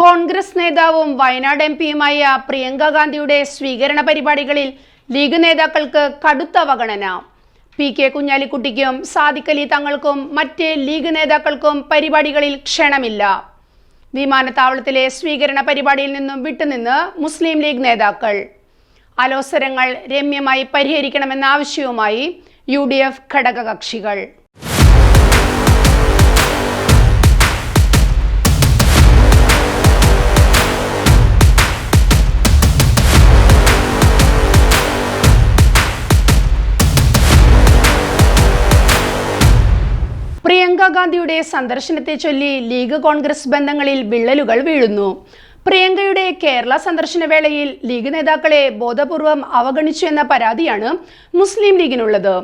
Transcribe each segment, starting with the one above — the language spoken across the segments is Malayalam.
കോൺഗ്രസ് നേതാവും വയനാട് എം പിയുമായ പ്രിയങ്ക ഗാന്ധിയുടെ സ്വീകരണ പരിപാടികളിൽ ലീഗ് നേതാക്കൾക്ക് കടുത്ത അവഗണന. പി കെ കുഞ്ഞാലിക്കുട്ടിക്കും സാദിഖലി തങ്ങൾക്കും മറ്റ് ലീഗ് നേതാക്കൾക്കും പരിപാടികളിൽ ക്ഷണമില്ല. വിമാനത്താവളത്തിലെ സ്വീകരണ പരിപാടിയിൽ നിന്നും വിട്ടുനിന്ന് മുസ്ലിം ലീഗ് നേതാക്കൾ. അലോസരങ്ങൾ രമ്യമായി പരിഹരിക്കണമെന്ന ആവശ്യവുമായി യു ഡി എഫ് ഘടകകക്ഷികൾ. പ്രിയങ്ക ഗാന്ധിയുടെ സന്ദർശനത്തെ ചൊല്ലി ലീഗ് കോൺഗ്രസ് ബന്ധങ്ങളിൽ വിള്ളലുകൾ വീഴുന്നു. പ്രിയങ്കയുടെ കേരള സന്ദർശന വേളയിൽ ലീഗ് നേതാക്കളെ ബോധപൂർവം അവഗണിച്ചു എന്ന പരാതിയാണ് മുസ്ലിം ലീഗിനുള്ളത്.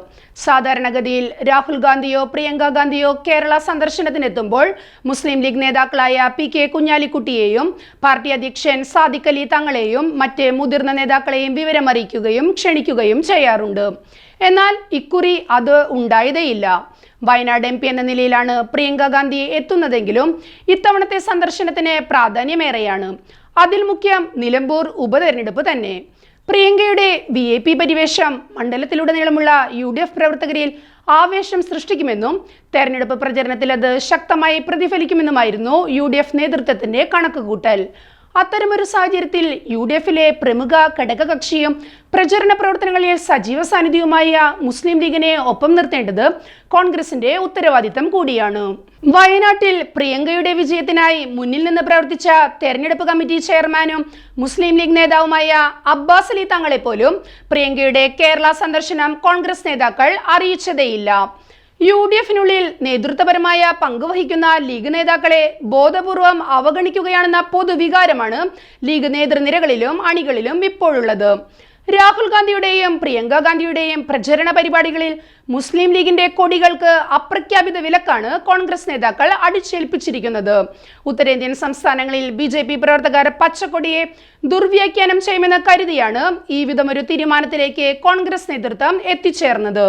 സാധാരണഗതിയിൽ രാഹുൽ ഗാന്ധിയോ പ്രിയങ്ക ഗാന്ധിയോ കേരള സന്ദർശനത്തിനെത്തുമ്പോൾ മുസ്ലിം ലീഗ് നേതാക്കളായ പി കെ കുഞ്ഞാലിക്കുട്ടിയെയും പാർട്ടി അധ്യക്ഷൻ സാദിഖ് അലി തങ്ങളെയും മറ്റ് മുതിർന്ന നേതാക്കളെയും വിവരമറിയിക്കുകയും ക്ഷണിക്കുകയും ചെയ്യാറുണ്ട്. എന്നാൽ ഇക്കുറി അത് ഉണ്ടായതേയില്ല. വയനാട് എം പി എന്ന നിലയിലാണ് പ്രിയങ്ക ഗാന്ധി എത്തുന്നതെങ്കിലും ഇത്തവണത്തെ സന്ദർശനത്തിന് പ്രാധാന്യമേറെയാണ്. അതിൽ മുഖ്യം നിലമ്പൂർ ഉപതെരഞ്ഞെടുപ്പ് തന്നെ. പ്രിയങ്കയുടെ വി എ പി പരിവേഷം മണ്ഡലത്തിലുടനീളമുള്ള യു ഡി എഫ് പ്രവർത്തകരിൽ ആവേശം സൃഷ്ടിക്കുമെന്നും തെരഞ്ഞെടുപ്പ് പ്രചരണത്തിൽ അത് ശക്തമായി പ്രതിഫലിക്കുമെന്നുമായിരുന്നു യു ഡി എഫ് നേതൃത്വത്തിന്റെ കണക്കുകൂട്ടൽ. അത്തരമൊരു സാഹചര്യത്തിൽ യു ഡി എഫിലെ പ്രമുഖ ഘടകകക്ഷിയും പ്രചരണ പ്രവർത്തനങ്ങളിൽ സജീവ സാന്നിധ്യവുമായ മുസ്ലിം ലീഗിനെ ഒപ്പം നിർത്തേണ്ടത് കോൺഗ്രസിന്റെ ഉത്തരവാദിത്തം കൂടിയാണ്. വയനാട്ടിൽ പ്രിയങ്കയുടെ വിജയത്തിനായി മുന്നിൽ നിന്ന് പ്രവർത്തിച്ച തെരഞ്ഞെടുപ്പ് കമ്മിറ്റി ചെയർമാനും മുസ്ലിം ലീഗ് നേതാവുമായ അബ്ബാസ് അലി തങ്ങളെ പോലും പ്രിയങ്കയുടെ കേരള സന്ദർശനം കോൺഗ്രസ് നേതാക്കൾ അറിയിച്ചതേയില്ല. യു ഡി എഫിനുള്ളിൽ നേതൃത്വപരമായ പങ്കുവഹിക്കുന്ന ലീഗ് നേതാക്കളെ ബോധപൂർവം അവഗണിക്കുകയാണെന്ന പൊതുവികാരമാണ് ലീഗ് നേതൃനിരകളിലും അണികളിലും ഇപ്പോഴുള്ളത്. രാഹുൽ ഗാന്ധിയുടെയും പ്രിയങ്ക ഗാന്ധിയുടെയും പ്രചരണ പരിപാടികളിൽ മുസ്ലിം ലീഗിന്റെ കൊടികൾക്ക് അപ്രഖ്യാപിത വിലക്കാണ് കോൺഗ്രസ് നേതാക്കൾ അടിച്ചേൽപ്പിച്ചിരിക്കുന്നത്. ഉത്തരേന്ത്യൻ സംസ്ഥാനങ്ങളിൽ ബി ജെ പി പ്രവർത്തകർ പച്ചക്കൊടിയെ ദുർവ്യാഖ്യാനം ചെയ്യുമെന്ന് കരുതിയാണ് ഈ വിധമൊരു തീരുമാനത്തിലേക്ക് കോൺഗ്രസ് നേതൃത്വം എത്തിച്ചേർന്നത്.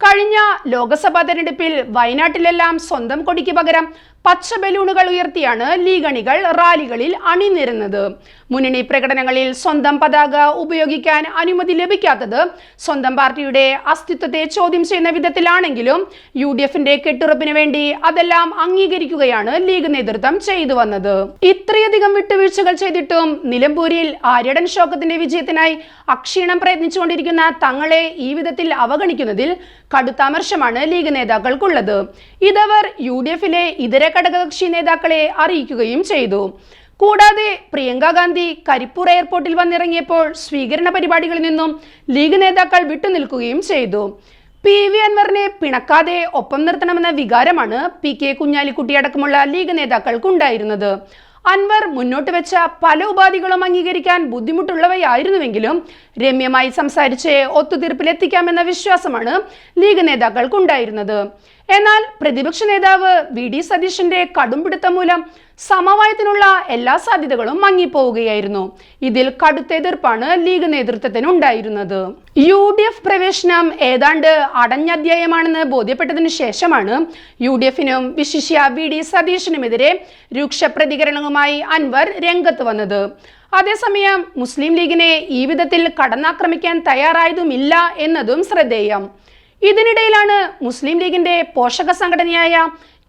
കഴിഞ്ഞ ലോക്സഭാ തെരഞ്ഞെടുപ്പിൽ വയനാട്ടിലെല്ലാം സ്വന്തം കൊടിക്ക് പകരം പച്ച ബലൂണുകൾ ഉയർത്തിയാണ് ലീഗ് അണികൾ റാലികളിൽ അണിനിരുന്നത്. മുന്നണി പ്രകടനങ്ങളിൽ സ്വന്തം പതാക ഉപയോഗിക്കാൻ അനുമതി ലഭിക്കാത്തത് സ്വന്തം പാർട്ടിയുടെ അസ്തിത്വത്തെ ചോദ്യം ചെയ്യുന്ന വിധത്തിലാണെങ്കിലും യു ഡി എഫിന്റെ കെട്ടുറപ്പിന് വേണ്ടി അതെല്ലാം അംഗീകരിക്കുകയാണ് ലീഗ് നേതൃത്വം ചെയ്തു വന്നത്. ഇത്രയധികം വിട്ടുവീഴ്ചകൾ ചെയ്തിട്ടും നിലമ്പൂരിൽ ആര്യടൻ ഷോക്കത്തിന്റെ വിജയത്തിനായി അക്ഷീണം പ്രയത്നിച്ചുകൊണ്ടിരിക്കുന്ന തങ്ങളെ ഈ വിധത്തിൽ അവഗണിക്കുന്നതിൽ കടുത്ത അമർഷമാണ് ലീഗ് നേതാക്കൾക്കുള്ളത്. ഇതവർ യു ഡി എഫിലെ ഇതര ഘടകകക്ഷി നേതാക്കളെ അറിയിക്കുകയും ചെയ്തു. കൂടാതെ പ്രിയങ്ക ഗാന്ധി കരിപ്പൂർ എയർപോർട്ടിൽ വന്നിറങ്ങിയപ്പോൾ സ്വീകരണ പരിപാടികളിൽ നിന്നും ലീഗ് നേതാക്കൾ വിട്ടുനിൽക്കുകയും ചെയ്തു. പി വി അൻവറിനെ പിണക്കാതെ ഒപ്പം നിർത്തണമെന്ന വികാരമാണ് പി കെ കുഞ്ഞാലിക്കുട്ടി അടക്കമുള്ള ലീഗ് നേതാക്കൾക്കുണ്ടായിരുന്നത്. അൻവർ മുന്നോട്ട് വെച്ച പല ഉപാധികളും അംഗീകരിക്കാൻ ബുദ്ധിമുട്ടുള്ളവയായിരുന്നുവെങ്കിലും രമ്യമായി സംസാരിച്ച് ഒത്തുതീർപ്പിലെത്തിക്കാമെന്ന വിശ്വാസമാണ് ലീഗ് നേതാക്കൾക്കുണ്ടായിരുന്നത്. എന്നാൽ പ്രതിപക്ഷ നേതാവ് വി ഡി സതീശന്റെ കടുംപിടുത്തം മൂലം സമവായത്തിനുള്ള എല്ലാ സാധ്യതകളും മങ്ങിപ്പോവുകയായിരുന്നു. ഇതിൽ കടുത്ത എതിർപ്പാണ് ലീഗ് നേതൃത്വത്തിന് ഉണ്ടായിരുന്നത്. യു ഡി എഫ് പ്രവേശനം ഏതാണ്ട് അടഞ്ഞ അധ്യായമാണെന്ന് ബോധ്യപ്പെട്ടതിനു ശേഷമാണ് യു ഡി എഫിനും വിശിഷ്യ വി ഡി സതീശനുമെതിരെ രൂക്ഷ പ്രതികരണവുമായി അൻവർ രംഗത്ത് വന്നത്. അതേസമയം മുസ്ലിം ലീഗിനെ ഈ വിധത്തിൽ കടന്നാക്രമിക്കാൻ തയ്യാറായതുമില്ല എന്നതും ശ്രദ്ധേയം. ഇതിനിടയിലാണ് മുസ്ലിം ലീഗിന്റെ പോഷക സംഘടനയായ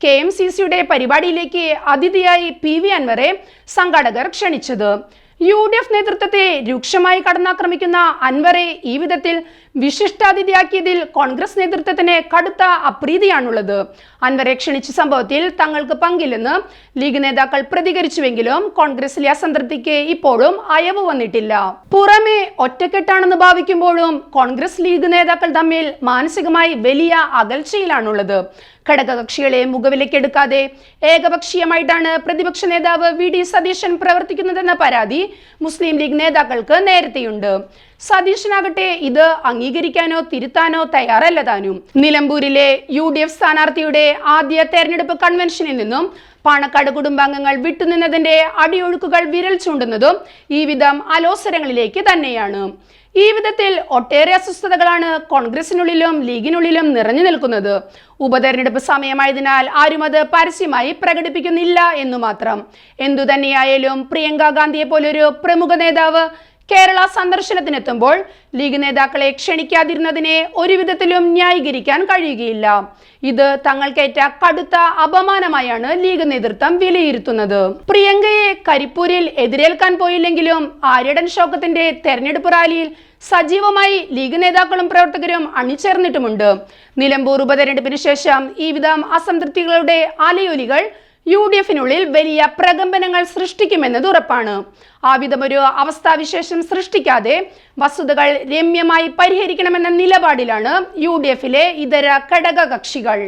കെ എം സി സിയുടെ പരിപാടിയിലേക്ക് അതിഥിയായി പി വി അൻവറെ സംഘാടകർ ക്ഷണിച്ചത്. യു ഡി എഫ് നേതൃത്വത്തെ രൂക്ഷമായി കടന്നാക്രമിക്കുന്ന അൻവറെ ഈ വിധത്തിൽ വിശിഷ്ടാതിഥിയാക്കിയതിൽ കോൺഗ്രസ് നേതൃത്വത്തിന് കടുത്ത അപ്രീതിയാണുള്ളത്. അൻവരെ ക്ഷണിച്ച സംഭവത്തിൽ തങ്ങൾക്ക് പങ്കില്ലെന്ന് ലീഗ് നേതാക്കൾ പ്രതികരിച്ചുവെങ്കിലും കോൺഗ്രസിലെ അസംതൃപ്തിക്ക് ഇപ്പോഴും അയവ് വന്നിട്ടില്ല. പുറമെ ഒറ്റക്കെട്ടാണെന്ന് ഭാവിക്കുമ്പോഴും കോൺഗ്രസ് ലീഗ് നേതാക്കൾ തമ്മിൽ മാനസികമായി വലിയ അകൽച്ചയിലാണുള്ളത്. ഘടകകക്ഷികളെ മുഖവിലേക്കെടുക്കാതെ ഏകപക്ഷീയമായിട്ടാണ് പ്രതിപക്ഷ നേതാവ് വി ഡി സതീശൻ പ്രവർത്തിക്കുന്നതെന്ന പരാതി മുസ്ലിം ലീഗ് നേതാക്കൾക്ക് നേരത്തെയുണ്ട്. സതീശനാകട്ടെ ഇത് അംഗീകരിക്കാനോ തിരുത്താനോ തയ്യാറല്ല താനും. നിലമ്പൂരിലെ യു ഡി എഫ് സ്ഥാനാർത്ഥിയുടെ ആദ്യ തെരഞ്ഞെടുപ്പ് കൺവെൻഷനിൽ നിന്നും പാണക്കാട് കുടുംബാംഗങ്ങൾ വിട്ടുനിന്നതിന്റെ അടിയൊഴുക്കുകൾ വിരൽ ചൂണ്ടുന്നതും ഈ വിധം അലോസരങ്ങളിലേക്ക് തന്നെയാണ്. ഈ വിധത്തിൽ ഒട്ടേറെ അസ്വസ്ഥതകളാണ് കോൺഗ്രസിനുള്ളിലും ലീഗിനുള്ളിലും നിറഞ്ഞു നിൽക്കുന്നത്. ഉപതെരഞ്ഞെടുപ്പ് സമയമായതിനാൽ ആരും അത് പരസ്യമായി പ്രകടിപ്പിക്കുന്നില്ല എന്നു മാത്രം എന്തു തന്നെയായാലും പ്രിയങ്ക ഗാന്ധിയെ പോലൊരു പ്രമുഖ നേതാവ് കേരള സന്ദർശനത്തിനെത്തുമ്പോൾ ലീഗ് നേതാക്കളെ ക്ഷണിക്കാതിരുന്നതിനെ ഒരുവിധത്തിലും ന്യായീകരിക്കാൻ കഴിയുകയില്ല. ഇത് തങ്ങൾക്കേറ്റ കടുത്ത അപമാനമായാണ് ലീഗ് നേതൃത്വം വിലയിരുത്തുന്നത്. പ്രിയങ്കയെ കരിപ്പൂരിൽ എതിരേൽക്കാൻ പോയില്ലെങ്കിലും ആര്യടൻ ഷോക്കത്തിന്റെ തെരഞ്ഞെടുപ്പ് റാലിയിൽ സജീവമായി ലീഗ് നേതാക്കളും പ്രവർത്തകരും അണിചേർന്നിട്ടുമുണ്ട്. നിലമ്പൂർ ഉപതെരഞ്ഞെടുപ്പിന് ശേഷം ഈ വിധം അസംതൃപ്തികളുടെ അലയൊലികൾ യു ഡി എഫിനുള്ളിൽ വലിയ പ്രകമ്പനങ്ങൾ സൃഷ്ടിക്കുമെന്നത് ഉറപ്പാണ്. ആ വിധമൊരു അവസ്ഥാവിശേഷം സൃഷ്ടിക്കാതെ വസ്തുതകൾ രമ്യമായി പരിഹരിക്കണമെന്ന നിലപാടിലാണ് യു ഡി എഫിലെ ഇതര ഘടക കക്ഷികൾ